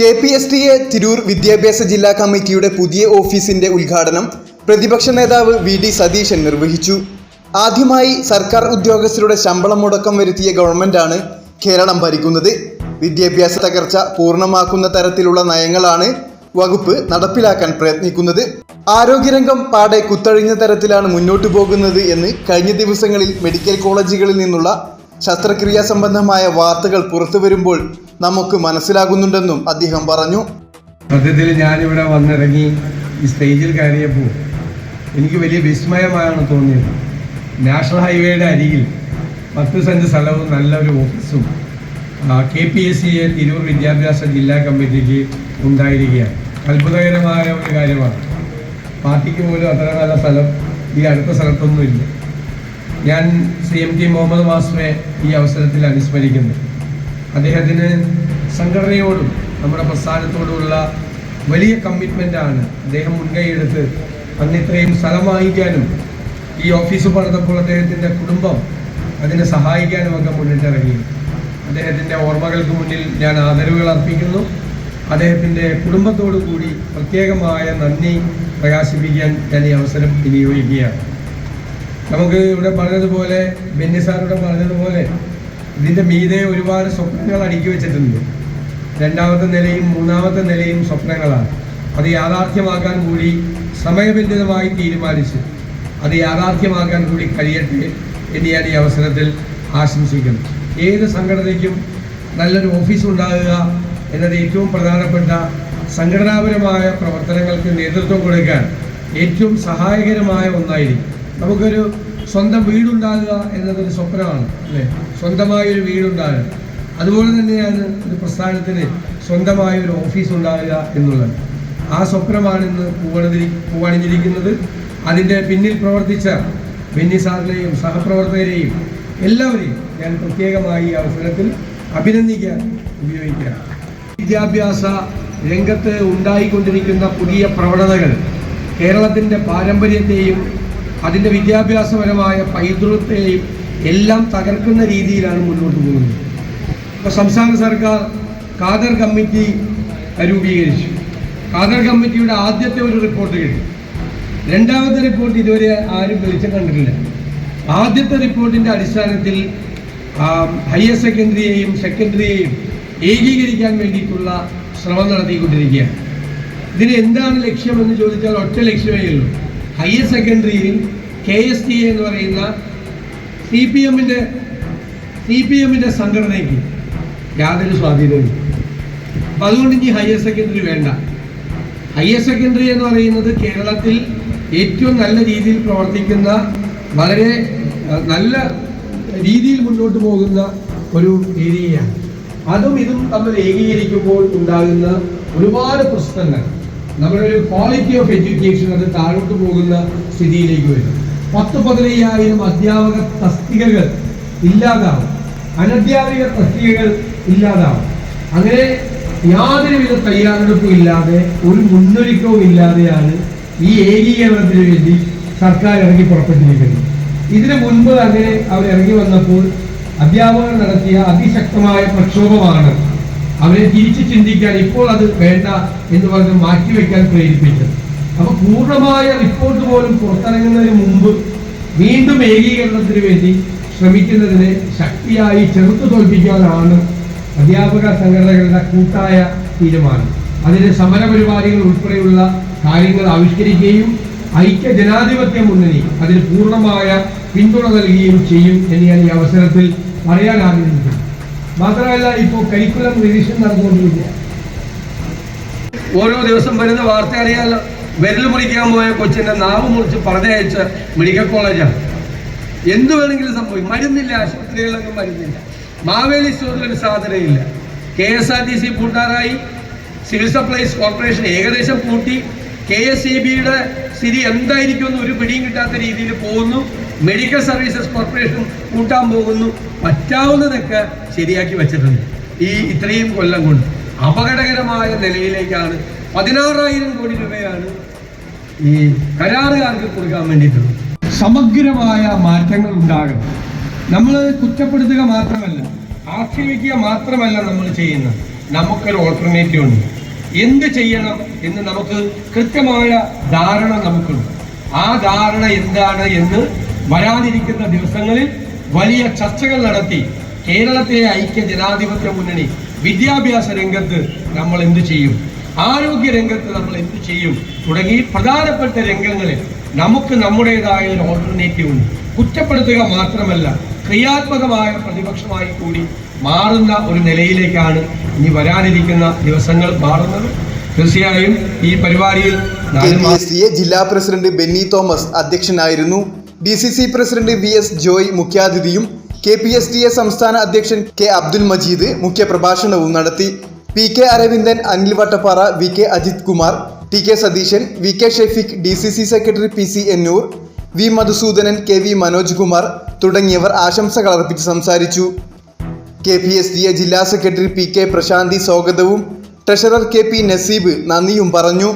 K P S T A Tirur വിദ്യാഭ്യാസ ജില്ലാ കമ്മിറ്റിയുടെ പുതിയ ഓഫീസിന്റെ ഉദ്ഘാടനം പ്രതിപക്ഷ നേതാവ് വി ഡി സതീശൻ നിർവഹിച്ചു. ആദ്യമായി സർക്കാർ ഉദ്യോഗസ്ഥരുടെ ശമ്പളം മുടക്കം വരുത്തിയ ഗവൺമെന്റാണ് കേരളം ഭരിക്കുന്നത്. വിദ്യാഭ്യാസ തകർച്ച പൂർണമാക്കുന്ന തരത്തിലുള്ള നയങ്ങളാണ് വകുപ്പ് നടപ്പിലാക്കാൻ പ്രയത്നിക്കുന്നത്. ആരോഗ്യരംഗം പാടെ കുത്തഴിഞ്ഞ തരത്തിലാണ് മുന്നോട്ടു പോകുന്നത് എന്ന് കഴിഞ്ഞ ദിവസങ്ങളിൽ മെഡിക്കൽ കോളേജുകളിൽ നിന്നുള്ള ശസ്ത്രക്രിയാ സംബന്ധമായ വാർത്തകൾ പുറത്തു വരുമ്പോൾ നമുക്ക് മനസ്സിലാകുന്നുണ്ടെന്നും അദ്ദേഹം പറഞ്ഞു. സത്യത്തിൽ ഞാനിവിടെ വന്നിറങ്ങി ഈ സ്റ്റേജിൽ കയറിയപ്പോൾ എനിക്ക് വലിയ വിസ്മയമാണ് തോന്നിയത്. നാഷണൽ ഹൈവേയുടെ അരികിൽ പത്ത് സെന്റ് സ്ഥലവും നല്ലൊരു ഓഫീസും K P S C A Tirur വിദ്യാഭ്യാസ ജില്ലാ കമ്മിറ്റിക്ക് ഉണ്ടായിരിക്കുകയാണ്. അത്ഭുതകരമായ ഒരു കാര്യമാണ്. പാർട്ടിക്ക് പോലും അത്ര നല്ല സ്ഥലം ഈ അടുത്ത സ്ഥലത്തൊന്നുമില്ല ഞാൻ സി എം ടി മുഹമ്മദ് മാസ്മെ ഈ അവസരത്തിൽ അനുസ്മരിക്കുന്നു. അദ്ദേഹത്തിന് സംഘടനയോടും നമ്മുടെ പ്രസ്ഥാനത്തോടുമുള്ള വലിയ കമ്മിറ്റ്മെന്റാണ് അദ്ദേഹം മുൻകൈയെടുത്ത് അന്ന് ഇത്രയും സ്ഥലം വാങ്ങിക്കാനും ഈ ഓഫീസ് പണിതപ്പോൾ അദ്ദേഹത്തിന്റെ കുടുംബം അതിനെ സഹായിക്കാനും ഒക്കെ മുന്നിട്ടിറങ്ങി. അദ്ദേഹത്തിന്റെ ഓർമ്മകൾക്ക് മുന്നിൽ ഞാൻ ആദരവുകൾ അർപ്പിക്കുന്നു. അദ്ദേഹത്തിന്റെ കുടുംബത്തോടു കൂടി പ്രത്യേകമായ നന്ദി പ്രകാശിപ്പിക്കാൻ ഞാൻ ഈ അവസരം വിനിയോഗിക്കുകയാണ്. നമുക്ക് ഇവിടെ പറഞ്ഞതുപോലെ ബെന്നി സാറിവിടെ പറഞ്ഞതുപോലെ ഇതിന്റെ മീതെ ഒരുപാട് സ്വപ്നങ്ങൾ അടുക്കി വെച്ചിട്ടുണ്ട്. രണ്ടാമത്തെ നിലയും മൂന്നാമത്തെ നിലയും സ്വപ്നങ്ങളാണ്. അത് യാഥാർത്ഥ്യമാക്കാൻ കൂടി സമയബന്ധിതമായി തീരുമാനിച്ച്. അത് യാഥാർത്ഥ്യമാക്കാൻ കൂടി കഴിയട്ടെ എന്ന് ഞാൻ ഈ അവസരത്തിൽ ആശംസിക്കുന്നു. ഏത് സംഘടനയ്ക്കും നല്ലൊരു ഓഫീസ് ഉണ്ടാകുക എന്നത് ഏറ്റവും പ്രധാനപ്പെട്ട സംഘടനാപരമായ പ്രവർത്തനങ്ങൾക്ക് നേതൃത്വം കൊടുക്കാൻ ഏറ്റവും സഹായകരമായ ഒന്നായിരിക്കും. നമുക്കൊരു സ്വന്തം വീടുണ്ടാകുക എന്നതൊരു സ്വപ്നമാണ് അല്ലേ? സ്വന്തമായ ഒരു വീടുണ്ടാകുക അതുപോലെ തന്നെയാണ് ഒരു പ്രസ്ഥാനത്തിന് സ്വന്തമായ ഒരു ഓഫീസ് ഉണ്ടാകുക എന്നുള്ളത്. ആ സ്വപ്നമാണ് ഇന്ന് പൂവണിതിരി പൂവണിഞ്ഞിരിക്കുന്നത്. അതിന്റെ പിന്നിൽ പ്രവർത്തിച്ച ബെന്നി സാറിനെയും സഹപ്രവർത്തകരെയും എല്ലാവരെയും ഞാൻ പ്രത്യേകമായി ഈ അവസരത്തിൽ അഭിനന്ദിക്കാൻ ഉപയോഗിക്കുക വിദ്യാഭ്യാസ രംഗത്ത് ഉണ്ടായിക്കൊണ്ടിരിക്കുന്ന പുതിയ പ്രവണതകൾ കേരളത്തിന്റെ പാരമ്പര്യത്തെയും അതിന്റെ വിദ്യാഭ്യാസപരമായ പൈതൃകത്തെയും എല്ലാം തകർക്കുന്ന രീതിയിലാണ് മുന്നോട്ട് പോകുന്നത്. ഇപ്പോൾ സംസ്ഥാന സർക്കാർ കാദർ കമ്മിറ്റി രൂപീകരിച്ചു. കാദർ കമ്മിറ്റിയുടെ ആദ്യത്തെ ഒരു റിപ്പോർട്ട് കിട്ടി. രണ്ടാമത്തെ റിപ്പോർട്ട് ഇതുവരെ ആരും വെളിച്ചം കണ്ടിട്ടില്ല. ആദ്യത്തെ റിപ്പോർട്ടിന്റെ അടിസ്ഥാനത്തിൽ ഹയർ സെക്കൻഡറിയെയും സെക്കൻഡറിയെയും ഏകീകരിക്കാൻ വേണ്ടിയിട്ടുള്ള ശ്രമം നടത്തിക്കൊണ്ടിരിക്കുകയാണ്. ഇതിന് എന്താണ് ലക്ഷ്യമെന്ന് ചോദിച്ചാൽ ഒറ്റ ലക്ഷ്യമേ ഉള്ളൂ. ഹയർ സെക്കൻഡറിയിൽ കെ എസ് ടി എന്ന് പറയുന്ന സി പി എമ്മിന്റെ സി പി എമ്മിന്റെ സംഘടനയ്ക്ക് യാതൊരു സ്വാധീനവും അപ്പം അതുകൊണ്ട് ഇനി ഹയർ സെക്കൻഡറി വേണ്ട. ഹയർ സെക്കൻഡറി എന്ന് പറയുന്നത് കേരളത്തിൽ ഏറ്റവും നല്ല രീതിയിൽ പ്രവർത്തിക്കുന്ന വളരെ നല്ല രീതിയിൽ മുന്നോട്ട് പോകുന്ന ഒരു ഏരിയയാണ്. അതും ഇതും തമ്മിൽ ഏകീകരിക്കുമ്പോൾ ഉണ്ടാകുന്ന ഒരുപാട് പ്രശ്നങ്ങൾ. നമ്മുടെ ഒരു ക്വാളിറ്റി ഓഫ് എഡ്യൂക്കേഷൻ അത് താഴോട്ട് പോകുന്ന സ്ഥിതിയിലേക്ക് വരും പത്ത് പതിനയ്യായിരം അധ്യാപക തസ്തികകൾ ഇല്ലാതാവും. അനധ്യാപിക തസ്തികകൾ ഇല്ലാതാവും. അങ്ങനെ യാതൊരുവിധ തയ്യാറെടുപ്പും ഇല്ലാതെ ഒരു മുന്നൊരുക്കവും ഇല്ലാതെയാണ് ഈ ഏകീകരണത്തിന് വേണ്ടി സർക്കാർ ഇറങ്ങി പുറപ്പെട്ടിരിക്കുന്നത്. ഇതിനു മുൻപ് അങ്ങനെ അവർ ഇറങ്ങി വന്നപ്പോൾ അധ്യാപകർ നടത്തിയ അതിശക്തമായ പ്രക്ഷോഭമാണ് അവരെ തിരിച്ച് ചിന്തിക്കാൻ ഇപ്പോൾ അത് വേണ്ട എന്ന് പറഞ്ഞ് മാറ്റിവെക്കാൻ പ്രേരിപ്പിച്ചത് അപ്പൊ പൂർണമായ റിപ്പോർട്ട് പോലും പുറത്തിറങ്ങുന്നതിന് മുമ്പ് വീണ്ടും ഏകീകരണത്തിന് വേണ്ടി ശ്രമിക്കുന്നതിനെ ശക്തിയായി ചെറുത്തു തോൽപ്പിക്കാനാണ് അധ്യാപക സംഘടനകളുടെ കൂട്ടായ തീരുമാനം. അതിന് സമരപരിപാടികൾ ഉൾപ്പെടെയുള്ള കാര്യങ്ങൾ ആവിഷ്കരിക്കുകയും ഐക്യ ജനാധിപത്യ മുന്നണി അതിന് പൂർണമായ പിന്തുണ നൽകുകയും ചെയ്യും എന്ന് ഞാൻ ഈ അവസരത്തിൽ പറയാൻ മാത്രമല്ല ഇപ്പോൾ കരിക്കുലം റിവിഷൻ നടന്നുകൊണ്ടിരിക്കുക. ഓരോ ദിവസം വരുന്ന വാർത്ത അറിയാലോ. വിരൽ മുറിക്കാൻ പോയ കൊച്ചിന്റെ നാവ് മുറിച്ച് പറഞ്ഞയച്ച മെഡിക്കൽ കോളേജാണ്. എന്ത് വേണമെങ്കിലും സംഭവിക്കും. മരുന്നില്ല ആശുപത്രികളിലൊന്നും മരുന്നില്ല. മാവേലി സ്റ്റോറിൽ ഒരു സാധനയില്ല. K S R T C പൂട്ടാറായി. Civil supplies corporation ഏകദേശം പൂട്ടി. കെ എസ് ഇ ബിയുടെ സ്ഥിതി എന്തായിരിക്കുമെന്ന് ഒരു പിടിയും കിട്ടാത്ത രീതിയിൽ പോകുന്നു. മെഡിക്കൽ സർവീസസ് കോർപ്പറേഷൻ കൂട്ടാൻ പോകുന്നു. പറ്റാവുന്നതൊക്കെ ശരിയാക്കി വെച്ചിട്ടുണ്ട്. ഈ ഇത്രയും കൊല്ലം കൊണ്ട് അപകടകരമായ നിലയിലേക്കാണ് പതിനാറായിരം കോടി രൂപയാണ് ഈ കരാറുകാർക്ക് കൊടുക്കാൻ വേണ്ടിയിട്ടുള്ളത്. സമഗ്രമായ മാറ്റങ്ങൾ ഉണ്ടാകണം. നമ്മൾ കുറ്റപ്പെടുത്തുക മാത്രമല്ല ആക്ഷേപിക്കുക മാത്രമല്ല നമ്മൾ ചെയ്യുന്നത്. നമുക്കൊരു ഓൾട്ടർനേറ്റീവ് ഉണ്ട്. എന്ത് ചെയ്യണം എന്ന് നമുക്ക് കൃത്യമായ ധാരണ നമുക്കുണ്ട്. ആ ധാരണ എന്താണ് എന്ന് വരാനിരിക്കുന്ന ദിവസങ്ങളിൽ വലിയ ചർച്ചകൾ നടത്തി കേരളത്തിലെ ഐക്യ ജനാധിപത്യ മുന്നണി വിദ്യാഭ്യാസ രംഗത്ത് നമ്മൾ എന്ത് ചെയ്യും? ആരോഗ്യ രംഗത്ത് നമ്മൾ എന്ത് ചെയ്യും? തുടങ്ങി പ്രധാനപ്പെട്ട രംഗങ്ങളിൽ നമുക്ക് നമ്മുടേതായ ഒരു ഓൾട്ടർനേറ്റീവ് ഉണ്ട്. കുറ്റപ്പെടുത്തുക മാത്രമല്ല ക്രിയാത്മകമായ പ്രതിപക്ഷമായി കൂടി മാറുന്ന ഒരു നിലയിലേക്കാണ് ഇനി വരാനിരിക്കുന്ന ദിവസങ്ങൾ മാറുന്നത്. തീർച്ചയായും ഈ പരിപാടിയിൽ ജില്ലാ പ്രസിഡന്റ് ബെന്നി തോമസ് അധ്യക്ഷനായിരുന്നു. D C C president V S Joy മുഖ്യാതിഥിയും K P S T A സംസ്ഥാന അധ്യക്ഷൻ കെ അബ്ദുൽ മജീദ് മുഖ്യപ്രഭാഷണവും നടത്തി. P K Aravindan Anil Vattappara V K Ajith Kumar T K Satheesan V K Shefeeq D C C secretary P C Ennur V Madhusoodanan K V Manoj Kumar തുടങ്ങിയവർ ആശംസകൾ അർപ്പിച്ച് സംസാരിച്ചു. K P S D A ജില്ലാ secretary P K പ്രശാന്തി സ്വാഗതവും treasurer K P നസീബ് നന്ദിയും പറഞ്ഞു.